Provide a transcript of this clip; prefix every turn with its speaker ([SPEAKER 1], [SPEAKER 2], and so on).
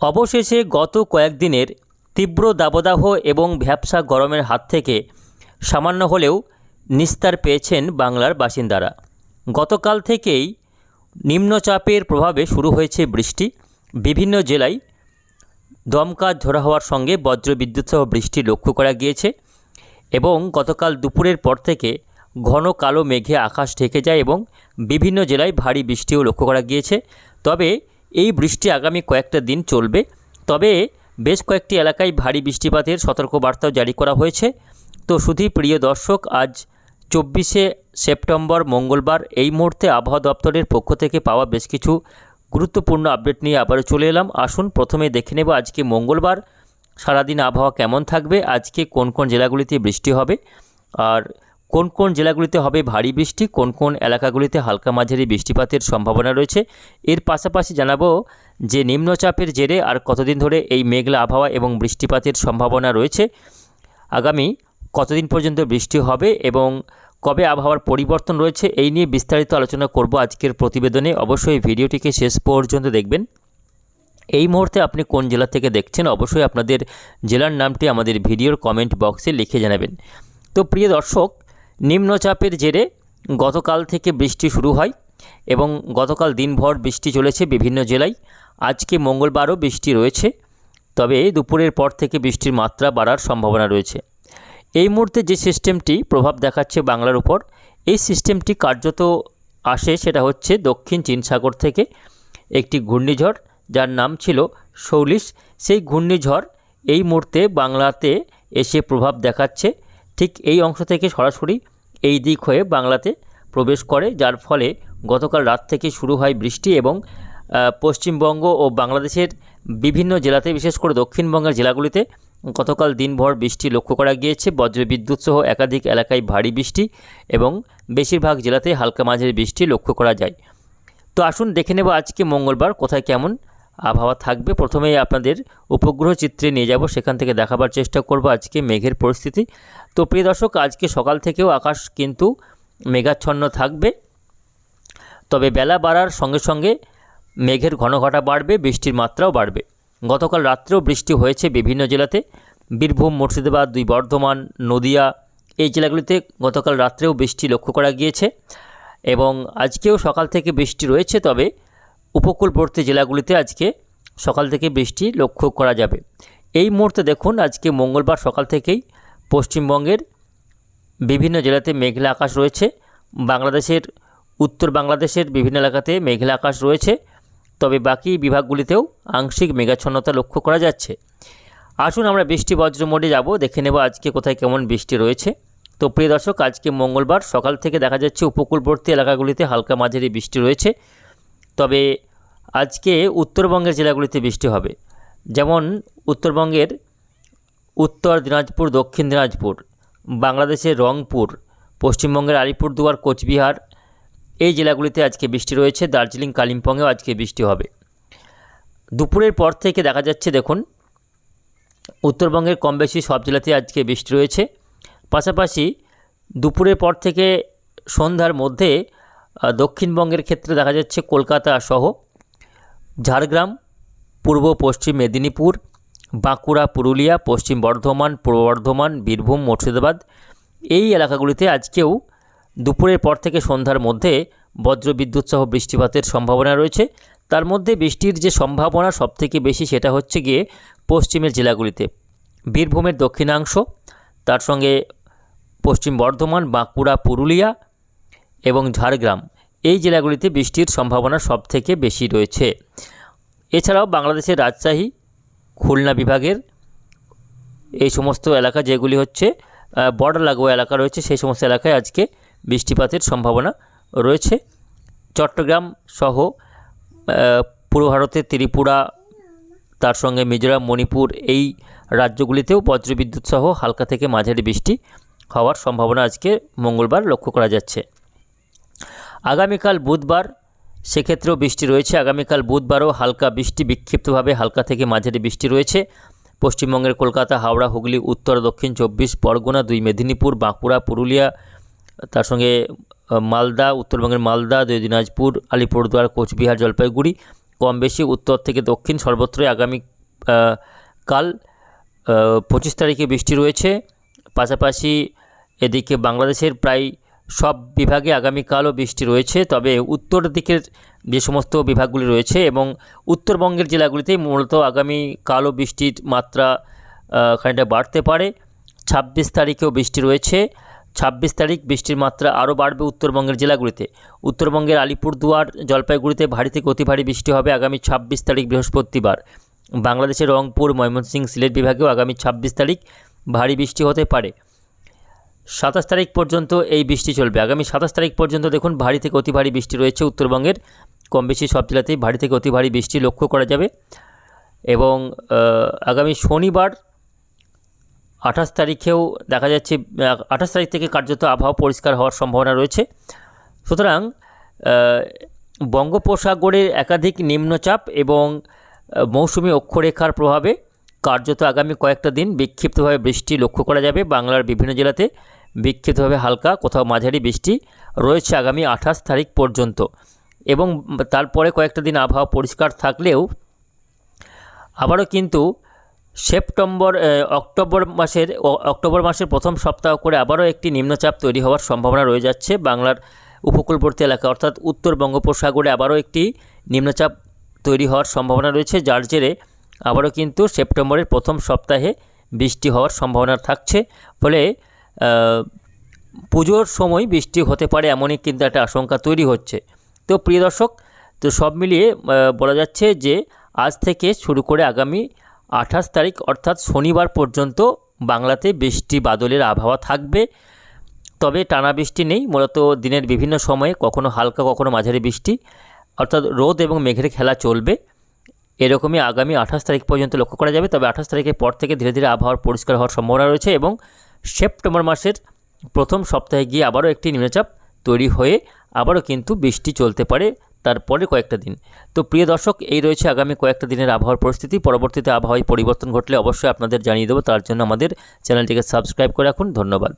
[SPEAKER 1] অবশেষে গত কয়েকদিনের তীব্র দাবদাহ এবং ভ্যাপসা গরমের হাত থেকে সামান্য হলেও নিস্তার পেয়েছেন বাংলার বাসিন্দারা। গতকাল থেকেই নিম্নচাপের প্রভাবে শুরু হয়েছে বৃষ্টি। বিভিন্ন জেলায় দমকা ঝোড়া হওয়ার সঙ্গে বজ্রবিদ্যুৎ সহ বৃষ্টি লক্ষ্য করা গিয়েছে এবং গতকাল দুপুরের পর থেকে ঘন কালো মেঘে আকাশ ঢেকে যায় এবং বিভিন্ন জেলায় ভারী বৃষ্টিও লক্ষ্য করা গিয়েছে। তবে এই বৃষ্টি আগামী কয়েকটা দিন চলবে। তবে বেশ কয়েকটি এলাকায় ভারী বৃষ্টিপাতের সতর্কবার্তাও জারি করা হয়েছে। তো শুধু প্রিয় দর্শক, আজ চব্বিশে সেপ্টেম্বর মঙ্গলবার এই মুহূর্তে আবহাওয়া দপ্তরের পক্ষ থেকে পাওয়া বেশ কিছু গুরুত্বপূর্ণ আপডেট নিয়ে আবারও চলে এলাম। আসুন, প্রথমে দেখে নেব আজকে মঙ্গলবার। সারাদিন আবহাওয়া কেমন থাকবে? আজকে কোন কোন জেলাগুলিতে বৃষ্টি হবে? আর কোন কোন জেলাগুলিতে হবে ভারী বৃষ্টি, কোন কোন এলাকাগুলিতে হালকা মাঝারি বৃষ্টিপাতের সম্ভাবনা রয়েছে? এর পাশাপাশি জানাব যে নিম্নচাপের জেরে আর কতদিন ধরে এই মেঘলা আবহাওয়া এবং বৃষ্টিপাতের সম্ভাবনা রয়েছে? আগামী কতদিন পর্যন্ত বৃষ্টি হবে এবং কবে আবহাওয়ার পরিবর্তন রয়েছে? এই নিয়ে বিস্তারিত আলোচনা করব আজকের প্রতিবেদনে। অবশ্যই ভিডিওটিকে শেষ পর্যন্ত দেখবেন। এই মুহূর্তে আপনি কোন জেলা থেকে দেখছেন, অবশ্যই আপনাদের জেলার নামটি আমাদের ভিডিওর কমেন্ট বক্সে লিখে জানাবেন। তো প্রিয় দর্শক নিম্নচাপের জেরে গতকাল থেকে বৃষ্টি শুরু হয় এবং গতকাল দিনভর বৃষ্টি চলেছে বিভিন্ন জেলায়। আজকে মঙ্গলবারও বৃষ্টি রয়েছে, তবে দুপুরের পর থেকে বৃষ্টির মাত্রা বাড়ার সম্ভাবনা রয়েছে। এই মুহূর্তে যে সিস্টেমটি প্রভাব দেখাচ্ছে বাংলার উপর, এই সিস্টেমটি কার্যত আসে সেটা হচ্ছে দক্ষিণ চীন সাগর থেকে একটি ঘূর্ণিঝড়, যার নাম ছিল শৌলিশ সেই ঘূর্ণিঝড় এই মুহূর্তে বাংলাতে এসে প্রভাব দেখাচ্ছে ঠিক এই অংশ থেকে সরাসরি এই দিক হয়ে বাংলাতে প্রবেশ করে, যার ফলে গতকাল রাত থেকে শুরু হয় বৃষ্টি এবং পশ্চিমবঙ্গ ও বাংলাদেশের বিভিন্ন জেলাতে, বিশেষ করে দক্ষিণবঙ্গের জেলাগুলিতে গতকাল দিনভর বৃষ্টি লক্ষ্য করা গিয়েছে। বজ্রবিদ্যুৎ সহ একাধিক এলাকায় ভারী বৃষ্টি এবং বেশিরভাগ জেলাতে হালকা মাঝের বৃষ্টি লক্ষ্য করা যায়। তো আসুন দেখে নেব আজকে মঙ্গলবার কোথায় কেমন আবহাওয়া থাকবে। প্রথমেই আপনাদের উপগ্রহ চিত্রে নিয়ে যাব, সেখান থেকে দেখাবার চেষ্টা করব আজকে মেঘের পরিস্থিতি। তো প্রিয় দর্শক, আজকে সকাল থেকেও আকাশ কিন্তু মেঘাচ্ছন্ন থাকবে। তবে বেলা বাড়ার সঙ্গে সঙ্গে মেঘের ঘন ঘটা বাড়বে, বৃষ্টির মাত্রাও বাড়বে। গতকাল রাত্রেও বৃষ্টি হয়েছে বিভিন্ন জেলাতে। বীরভূম, মুর্শিদাবাদ, দুই বর্ধমান, নদিয়া, এই জেলাগুলিতে গতকাল রাত্রেও বৃষ্টি লক্ষ্য করা গিয়েছে। এবং আজকেও সকাল থেকে বৃষ্টি রয়েছে, তবে উপকূলবর্তী জেলাগুলিতে আজকে সকাল থেকে বৃষ্টি লক্ষ্য করা যাবে। এই মুহূর্তে দেখুন, আজকে মঙ্গলবার সকাল থেকেই পশ্চিমবঙ্গের বিভিন্ন জেলাতে মেঘলা আকাশ রয়েছে। বাংলাদেশের, উত্তর বাংলাদেশের বিভিন্ন এলাকাতে মেঘলা আকাশ রয়েছে। তবে বাকি বিভাগগুলিতেও আংশিক মেঘাচ্ছন্নতা লক্ষ্য করা যাচ্ছে। আসুন আমরা বৃষ্টি বজ্র মোডে যাব, দেখে নেব আজকে কোথায় কেমন বৃষ্টি রয়েছে। তো প্রিয় দর্শক, আজকে মঙ্গলবার সকাল থেকে দেখা যাচ্ছে উপকূলবর্তী এলাকাগুলিতে হালকা মাঝারি বৃষ্টি রয়েছে। তবে আজকে উত্তরবঙ্গের জেলাগুলিতে বৃষ্টি হবে। যেমন উত্তরবঙ্গের উত্তর দিনাজপুর, দক্ষিণ দিনাজপুর, বাংলাদেশের রংপুর, পশ্চিমবঙ্গের আলিপুরদুয়ার, কোচবিহার এই জেলাগুলিতে আজকে বৃষ্টি রয়েছে। দার্জিলিং, কালিম্পংয়েও আজকে বৃষ্টি হবে। দুপুরের পর থেকে দেখা যাচ্ছে, দেখুন, উত্তরবঙ্গের কম বেশি সব জেলাতে আজকে বৃষ্টি রয়েছে। পাশাপাশি দুপুরের পর থেকে সন্ধ্যার মধ্যে দক্ষিণবঙ্গের ক্ষেত্রে দেখা যাচ্ছে কলকাতা সহ ঝাড়গ্রাম, পূর্ব পশ্চিম মেদিনীপুর, বাঁকুড়া, পুরুলিয়া, পশ্চিম বর্ধমান, পূর্ব বর্ধমান, বীরভূম, মুর্শিদাবাদ এই এলাকাগুলিতে আজকেও দুপুরের পর থেকে সন্ধ্যার মধ্যে বজ্রবিদ্যুৎ সহ বৃষ্টিপাতের সম্ভাবনা রয়েছে। তার মধ্যে বৃষ্টির যে সম্ভাবনা সবথেকে বেশি সেটা হচ্ছে গিয়ে পশ্চিমের জেলাগুলিতে। বীরভূমের দক্ষিণাংশ, তার সঙ্গে পশ্চিম বর্ধমান, বাঁকুড়া, পুরুলিয়া এবং ঝাড়গ্রাম। এই জেলাগুলিতে বৃষ্টির সম্ভাবনা সবথেকে বেশি রয়েছে। এছাড়াও বাংলাদেশের রাজশাহী, খুলনা বিভাগের এই সমস্ত এলাকা যেগুলি হচ্ছে বর্ডার লাগোয়া এলাকা রয়েছে, সেই সমস্ত এলাকায় আজকে বৃষ্টিপাতের সম্ভাবনা রয়েছে। চট্টগ্রাম সহ পূর্ব ভারতের ত্রিপুরা, তার সঙ্গে মিজোরাম, মণিপুর এই রাজ্যগুলিতেও বজ্রবিদ্যুৎ সহ হালকা থেকে মাঝারি বৃষ্টি হওয়ার সম্ভাবনা আজকে মঙ্গলবার লক্ষ্য করা যাচ্ছে। আগামীকাল বুধবার, সেক্ষেত্রেও বৃষ্টি রয়েছে। আগামীকাল বুধবারও হালকা বৃষ্টি, বিক্ষিপ্তভাবে হালকা থেকে মাঝারি বৃষ্টি রয়েছে। পশ্চিমবঙ্গের কলকাতা, হাওড়া, হুগলি, উত্তর, দক্ষিণ চব্বিশ, পরগনা, দুই মেদিনীপুর, বাঁকুড়া, পুরুলিয়া, তার সঙ্গে মালদা উত্তরবঙ্গের মালদা, দুই দিনাজপুর, আলিপুরদুয়ার, কোচবিহার, জলপাইগুড়ি। কম বেশি উত্তর থেকে দক্ষিণ সর্বত্রই আগামী কাল পঁচিশ তারিখে বৃষ্টি রয়েছে। পাশাপাশি এদিকে বাংলাদেশের প্রায় সব বিভাগে আগামীকালও বৃষ্টি রয়েছে, তবে উত্তর দিকের যে সমস্ত বিভাগগুলি রয়েছে এবং উত্তরবঙ্গের জেলাগুলিতেই মূলত আগামীকালও বৃষ্টির মাত্রা খানিকটা বাড়তে পারে। ছাব্বিশ তারিখেও বৃষ্টি রয়েছে। ছাব্বিশ তারিখ বৃষ্টির মাত্রা আরও বাড়বে উত্তরবঙ্গের জেলাগুলিতে। উত্তরবঙ্গের আলিপুরদুয়ার জলপাইগুড়িতে ভারী থেকে অতি ভারী বৃষ্টি হবে আগামী ছাব্বিশ তারিখ বৃহস্পতিবার। বাংলাদেশের রংপুর, ময়মনসিংহ, সিলেট বিভাগেও আগামী ছাব্বিশ তারিখ ভারী বৃষ্টি হতে পারে। সাতাশ তারিখ পর্যন্ত এই বৃষ্টি চলবে। আগামী সাতাশ তারিখ পর্যন্ত দেখুন ভারী থেকে অতি ভারী বৃষ্টি রয়েছে উত্তরবঙ্গের। কম বেশি সব জেলাতেই ভারী থেকে অতি ভারী বৃষ্টি লক্ষ্য করা যাবে। এবং আগামী শনিবার আঠাশ তারিখেও দেখা যাচ্ছে আঠাশ তারিখ থেকে কার্যত আবহাওয়া পরিষ্কার হওয়ার সম্ভাবনা রয়েছে। সুতরাং বঙ্গোপসাগরের একাধিক নিম্নচাপ এবং মৌসুমি অক্ষরেখার প্রভাবে কার্যত আগামী কয়েকটা দিন বিক্ষিপ্তভাবে বৃষ্টি লক্ষ্য করা যাবে বাংলার বিভিন্ন জেলাতে। বিক্ষিপ্তভাবে হালকা, কোথাও মাঝারি বৃষ্টি রয়েছে আগামী আঠাশ তারিখ পর্যন্ত। এবং তারপরে কয়েকটা দিন আবহাওয়া পরিষ্কার থাকলেও আবারও কিন্তু সেপ্টেম্বর অক্টোবর মাসের অক্টোবর মাসের প্রথম সপ্তাহ করে আবারও একটি নিম্নচাপ তৈরি হওয়ার সম্ভাবনা রয়ে যাচ্ছে। বাংলার উপকূলবর্তী এলাকা অর্থাৎ উত্তর বঙ্গোপসাগরে আবারও একটি নিম্নচাপ তৈরি হওয়ার সম্ভাবনা রয়েছে, যার জেরে আবারও কিন্তু সেপ্টেম্বরের প্রথম সপ্তাহে বৃষ্টি হওয়ার সম্ভাবনা থাকছে। ফলে পুজোর সময় বৃষ্টি হতে পারে এমনই কিন্তু একটা আশঙ্কা তৈরি হচ্ছে। তো প্রিয় দর্শক, তো সব মিলিয়ে বলা যাচ্ছে যে আজ থেকে শুরু করে আগামী আঠাশ তারিখ অর্থাৎ শনিবার পর্যন্ত বাংলাতে বৃষ্টি বাদলের আবহাওয়া থাকবে। তবে টানা বৃষ্টি নেই, মূলত দিনের বিভিন্ন সময়ে কখনো হালকা, কখনো মাঝারি বৃষ্টি, অর্থাৎ রোদ এবং মেঘের খেলা চলবে। এরকমই আগামী আঠাশ তারিখ পর্যন্ত লক্ষ্য করা যাবে, তবে আঠাশ তারিখের পর থেকে ধীরে ধীরে আবহাওয়ার পরিষ্কার হওয়ার সম্ভাবনা রয়েছে এবং সেপ্টেম্বর মাসের প্রথম সপ্তাহে গিয়ে আবারও একটি নিম্নচাপ তৈরি হয়ে আবারও কিন্তু বৃষ্টি চলতে পারে তারপরে কয়েকটা দিন। তো প্রিয় দর্শক, এই রয়েছে আগামী কয়েকটা দিনের আবহাওয়ার পরিস্থিতি। পরবর্তীতে আবহাওয়ায় পরিবর্তন ঘটলে অবশ্যই আপনাদের জানিয়ে দেবো। তার জন্য আমাদের চ্যানেলটিকে সাবস্ক্রাইব করে রাখুন। ধন্যবাদ।